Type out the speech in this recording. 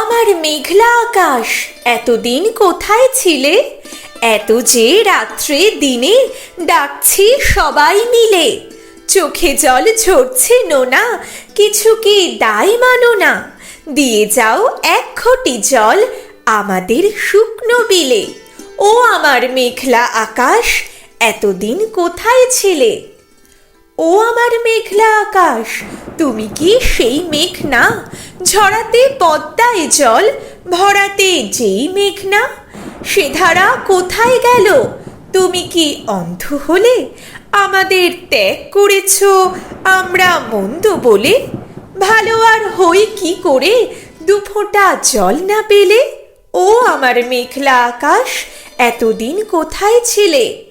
আমার মেঘলা আকাশ, এতদিন কোথায় ছিলে? এত যে রাত্রে দিনে ডাকছি সবাই মিলে। চোখে জল ঝরছে নোনা, কিছু কি দায় মানো না। দিয়ে যাও এক ঘটি জল আমাদের শুকনো বিলে। ও আমার মেঘলা আকাশ, এতদিন কোথায় ছিলে? ও আমার মেঘলা আকাশ, তুমি কি সেই মেঘ না? ঝরাতে পদ্মায় জল, ভরাতে যেই মেঘ না সে ধারা কোথায় গেল? তুমি কি অন্ধ হলে? আমাদের ত্যাগ করেছ, আমরা মন্দ বলে? ভালো আর হই কি করে? দুফোঁটা জল না পেলে? ও আমার মেঘলা আকাশ, এতদিন কোথায় ছিলে?